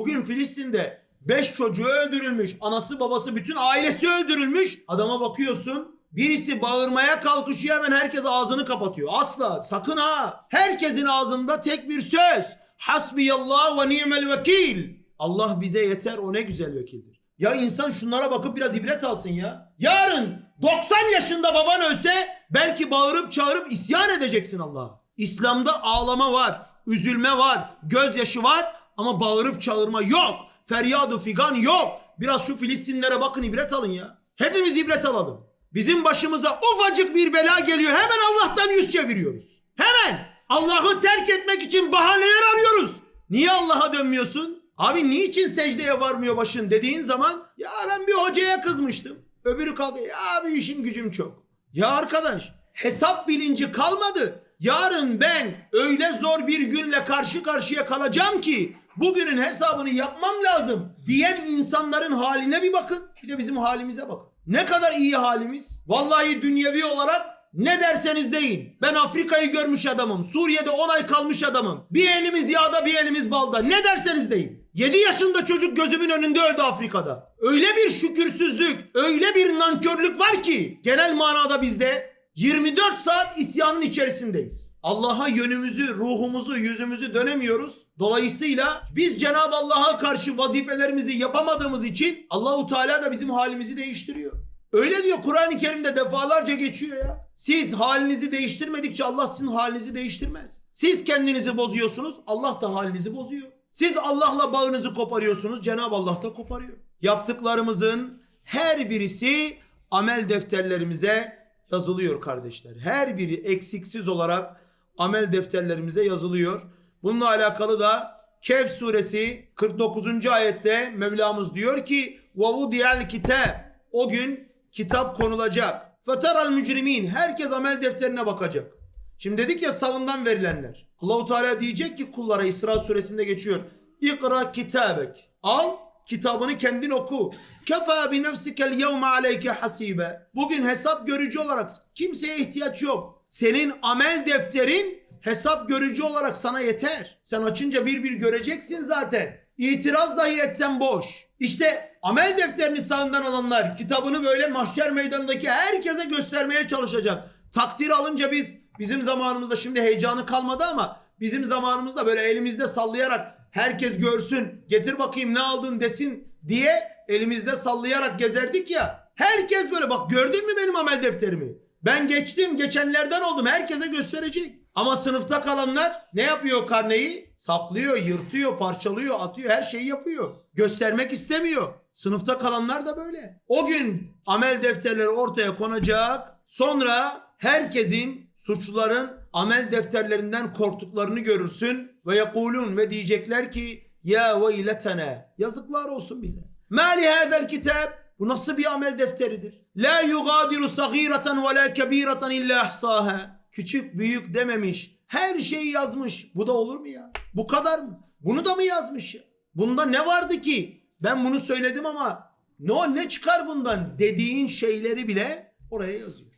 Bugün Filistin'de 5 çocuğu öldürülmüş. Anası babası bütün ailesi öldürülmüş. Adama bakıyorsun. Birisi bağırmaya kalkışıyor hemen herkes ağzını kapatıyor. Asla sakın ha. Herkesin ağzında tek bir söz. Hasbiyallah ve ni'mel vekil. Allah bize yeter o ne güzel vekildir. Ya insan şunlara bakıp biraz ibret alsın ya. Yarın 90 yaşında baban ölse belki bağırıp çağırıp isyan edeceksin Allah'a. İslam'da ağlama var, üzülme var, gözyaşı var ama bağırıp çağırma yok. Feryadu figan yok. Biraz şu Filistinlere bakın ibret alın ya. Hepimiz ibret alalım. Bizim başımıza ufacık bir bela geliyor. Hemen Allah'tan yüz çeviriyoruz. Hemen. Allah'ı terk etmek için bahaneler arıyoruz. Niye Allah'a dönmüyorsun? Abi niçin secdeye varmıyor başın dediğin zaman ya ben bir hocaya kızmıştım. Öbürü kaldı ya abi işim gücüm çok. Ya arkadaş hesap bilinci kalmadı. Yarın ben öyle zor bir günle karşı karşıya kalacağım ki bugünün hesabını yapmam lazım diyen insanların haline bir bakın. Bir de bizim halimize bakın. Ne kadar iyi halimiz. Vallahi dünyevi olarak ne derseniz deyin. Ben Afrika'yı görmüş adamım. Suriye'de 10 ay kalmış adamım. Bir elimiz yağda bir elimiz balda. Ne derseniz deyin. 7 yaşında çocuk gözümün önünde öldü Afrika'da. Öyle bir şükürsüzlük, öyle bir nankörlük var ki genel manada bizde 24 saat isyanın içerisindeyiz. Allah'a yönümüzü, ruhumuzu, yüzümüzü dönemiyoruz. Dolayısıyla biz Cenab-ı Allah'a karşı vazifelerimizi yapamadığımız için Allahu Teala da bizim halimizi değiştiriyor. Öyle diyor Kur'an-ı Kerim'de defalarca geçiyor ya. Siz halinizi değiştirmedikçe Allah sizin halinizi değiştirmez. Siz kendinizi bozuyorsunuz, Allah da halinizi bozuyor. Siz Allah'la bağınızı koparıyorsunuz, Cenab-ı Allah da koparıyor. Yaptıklarımızın her birisi amel defterlerimize yazılıyor kardeşler. Her biri eksiksiz olarak amel defterlerimize yazılıyor. Bununla alakalı da Kehf suresi 49. ayette Mevlamız diyor ki وَوُدِيَ الْكِتَابِ O gün kitap konulacak. فَتَرَ mücrimin Herkes amel defterine bakacak. Şimdi dedik ya sağından verilenler. Allahu Teala diyecek ki kullara İsra suresinde geçiyor. İkra kitabek. Al kitabını kendin oku. Kefa bi nefsikel yevme aleyke hasibe. Bugün hesap görücü olarak kimseye ihtiyaç yok. Senin amel defterin hesap görücü olarak sana yeter. Sen açınca bir bir göreceksin zaten. İtiraz dahi etsen boş. İşte amel defterini sağından alanlar kitabını böyle mahşer meydanındaki herkese göstermeye çalışacak. Takdir alınca biz bizim zamanımızda şimdi heyecanı kalmadı ama bizim zamanımızda böyle elimizde sallayarak herkes görsün getir bakayım ne aldın desin diye elimizde sallayarak gezerdik ya. Herkes böyle bak gördün mü benim amel defterimi? Ben geçtim geçenlerden oldum herkese gösterecek. Ama sınıfta kalanlar ne yapıyor karneyi? Saklıyor, yırtıyor, parçalıyor, atıyor her şeyi yapıyor. Göstermek istemiyor. Sınıfta kalanlar da böyle. O gün amel defterleri ortaya konacak. Sonra herkesin suçluların amel defterlerinden korktuklarını görürsün ve yekulun ve diyecekler ki ya veyletene yazıklar olsun bize. Mali hadel kitap bu nasıl bir amel defteridir? La yugadiru sagireten ve la kebireten illa ahsaha. Küçük büyük dememiş. Her şeyi yazmış. Bu da olur mu ya? Bu kadar mı? Bunu da mı yazmış ya? Bunda ne vardı ki? Ben bunu söyledim ama ne ne çıkar bundan dediğin şeyleri bile oraya yazıyor.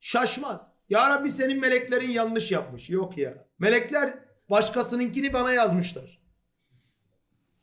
Şaşmaz. Ya Rabbi senin meleklerin yanlış yapmış. Yok ya. Melekler başkasınınkini bana yazmışlar.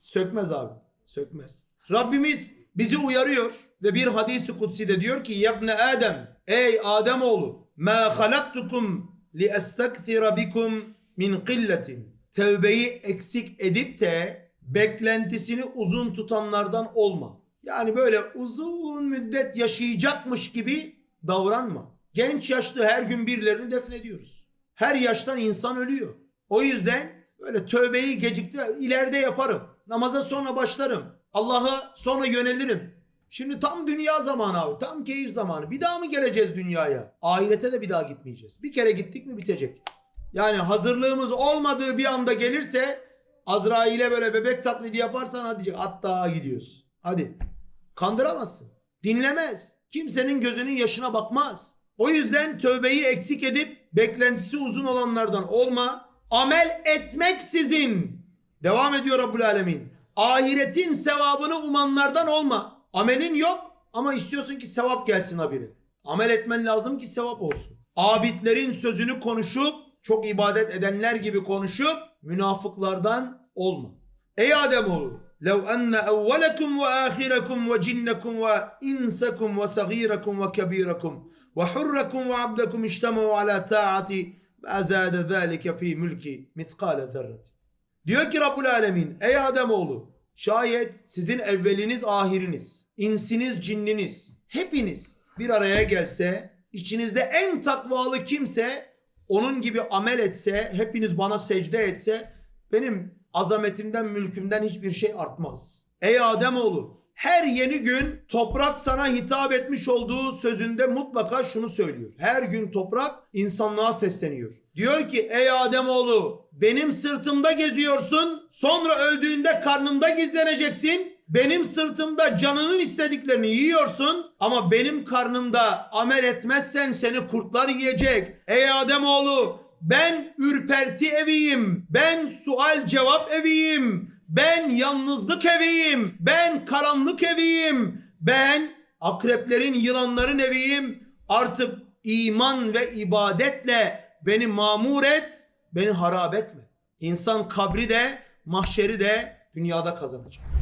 Sökmez abi. Sökmez. Rabbimiz bizi uyarıyor ve bir hadisi kutsi de diyor ki Yabne Adem Ey Adem oğlu Ma halaktukum li estekthira bikum min qilletin Tevbeyi eksik edip de beklentisini uzun tutanlardan olma. Yani böyle uzun müddet yaşayacakmış gibi davranma. Genç yaşta her gün birilerini defnediyoruz. Her yaştan insan ölüyor. O yüzden böyle tövbeyi gecikti. ileride yaparım. Namaza sonra başlarım. Allah'a sonra yönelirim. Şimdi tam dünya zamanı abi. Tam keyif zamanı. Bir daha mı geleceğiz dünyaya? Ahirete de bir daha gitmeyeceğiz. Bir kere gittik mi bitecek. Yani hazırlığımız olmadığı bir anda gelirse Azrail'e böyle bebek taklidi yaparsan hadi diyecek hatta gidiyoruz. Hadi. Kandıramazsın. Dinlemez. Kimsenin gözünün yaşına bakmaz. O yüzden tövbeyi eksik edip beklentisi uzun olanlardan olma. Amel etmeksizin. Devam ediyor Rabbul Alemin. Ahiretin sevabını umanlardan olma. Amelin yok ama istiyorsun ki sevap gelsin haberi. Amel etmen lazım ki sevap olsun. Abidlerin sözünü konuşup çok ibadet edenler gibi konuşup münafıklardan olma. Ey Ademoğlu لو أن أولكم وآخركم وجنكم وإنسكم وصغيركم وكبيركم ve hurrakum ve abdekum iştemu ala taati ve azade zâlike fî mülki mithkâle zerreti. Diyor ki Rabbul Alemin ey Ademoğlu şayet sizin evveliniz ahiriniz, insiniz cinniniz hepiniz bir araya gelse içinizde en takvalı kimse onun gibi amel etse hepiniz bana secde etse benim azametimden mülkümden hiçbir şey artmaz. Ey Ademoğlu her yeni gün toprak sana hitap etmiş olduğu sözünde mutlaka şunu söylüyor. Her gün toprak insanlığa sesleniyor. Diyor ki ey Ademoğlu benim sırtımda geziyorsun sonra öldüğünde karnımda gizleneceksin. Benim sırtımda canının istediklerini yiyorsun ama benim karnımda amel etmezsen seni kurtlar yiyecek. Ey Ademoğlu ben ürperti eviyim. Ben sual cevap eviyim. Ben yalnızlık eviyim. Ben karanlık eviyim. Ben akreplerin yılanların eviyim. Artık iman ve ibadetle beni mamur et, beni harap etme. İnsan kabri de mahşeri de dünyada kazanacak.